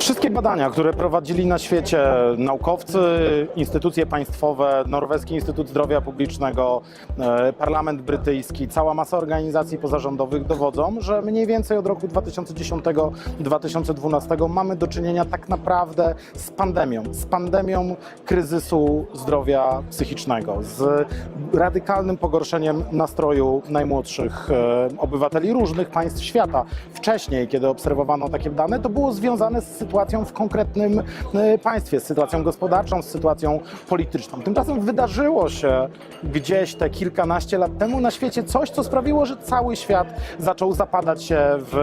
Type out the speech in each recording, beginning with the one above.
Wszystkie badania, które prowadzili na świecie naukowcy, instytucje państwowe, Norweski Instytut Zdrowia Publicznego, e, Parlament Brytyjski, cała masa organizacji pozarządowych dowodzą, że mniej więcej od roku 2010-2012 mamy do czynienia tak naprawdę z pandemią, z pandemią kryzysu zdrowia psychicznego, z radykalnym pogorszeniem nastroju najmłodszych e, obywateli różnych państw świata. Wcześniej, kiedy obserwowano takie dane, to było związane z sytuacją w konkretnym e, państwie, z sytuacją gospodarczą, z sytuacją polityczną. Tymczasem wydarzyło się gdzieś te kilkanaście lat temu na świecie coś, co sprawiło, że cały świat zaczął zapadać się w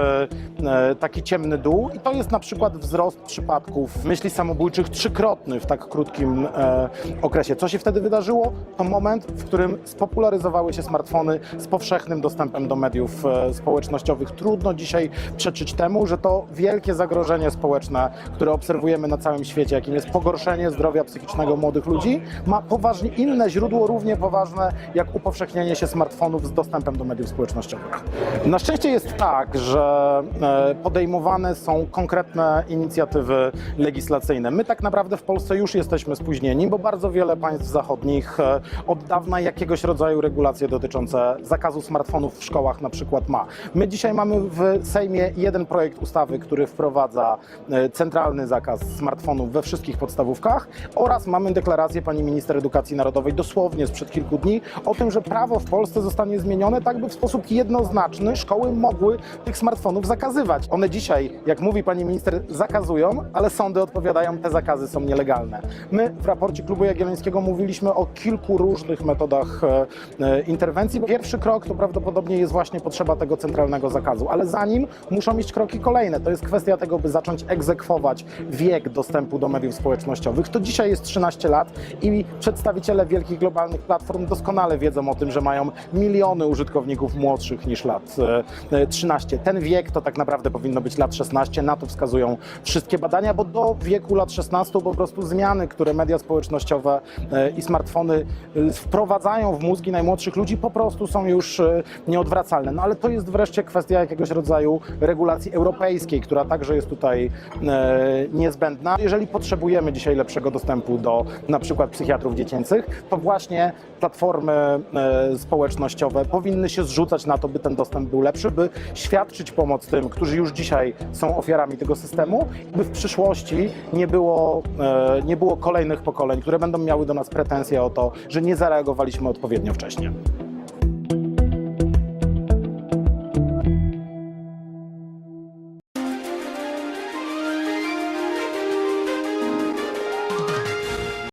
e, taki ciemny dół i to jest na przykład wzrost przypadków myśli samobójczych trzykrotny w tak krótkim e, okresie. Co się wtedy wydarzyło? To moment, w którym spopularyzowały się smartfony z powszechnym dostępem do mediów społecznościowych. Trudno dzisiaj przeczyć temu, że to wielkie zagrożenie społeczne, które obserwujemy na całym świecie, jakim jest pogorszenie zdrowia psychicznego młodych ludzi, ma poważnie inne źródło, równie poważne jak upowszechnienie się smartfonów z dostępem do mediów społecznościowych. Na szczęście jest tak, że e, podejmowane są konkretne inicjatywy legislacyjne. My tak naprawdę w Polsce już jesteśmy spóźnieni, bo bardzo wiele państw zachodnich e, od dawna jakiegoś rodzaju regulacje dotyczące zakazu smartfonów w szkołach na przykład ma. My dzisiaj mamy w Sejmie jeden projekt ustawy, który wprowadza e, centralny zakaz smartfonów we wszystkich podstawówkach oraz mamy deklarację pani minister edukacji narodowej dosłownie sprzed kilku dni o tym, że prawo w Polsce zostanie zmienione tak, by w sposób jednoznaczny szkoły mogły tych smartfonów zakazywać. One dzisiaj, jak mówi pani minister, zakazują, ale sądy odpowiadają, te zakazy są nielegalne. My w raporcie Klubu Jagiellońskiego mówiliśmy o kilku różnych metodach e, e, interwencji. Pierwszy krok to prawdopodobnie jest właśnie potrzeba tego centralnego zakazu, ale za nim muszą iść kroki kolejne. To jest kwestia tego, by zacząć egzekwować wiek dostępu do mediów społecznościowych. To dzisiaj jest 13 lat i przedstawiciele wielkich globalnych platform doskonale wiedzą o tym, że mają miliony użytkowników młodszych niż lat e, e, 13. Ten wiek to tak naprawdę powinno być lat 16. Na to wskazują wszystkie badania, bo do wieku lat 16 po prostu zmiany, które media społecznościowe e, i smartfony e, wprowadzają w mózgi najmłodszych ludzi, po prostu są już e, nieodwracalne. No ale to jest wreszcie kwestia jakiegoś rodzaju regulacji europejskiej, która także jest tutaj e, niezbędna. Jeżeli potrzebujemy dzisiaj lepszego dostępu do na przykład psychiatrów dziecięcych, to właśnie platformy e, społecznościowe powinny się zrzucać na to, by ten dostęp był lepszy, by świadczyć pomoc tym, którzy już dzisiaj są ofiarami tego systemu, by w przyszłości nie było, e, nie było kolejnych pokoleń, które będą miały do nas pretensje o to, że nie zareagowaliśmy odpowiednio wcześnie.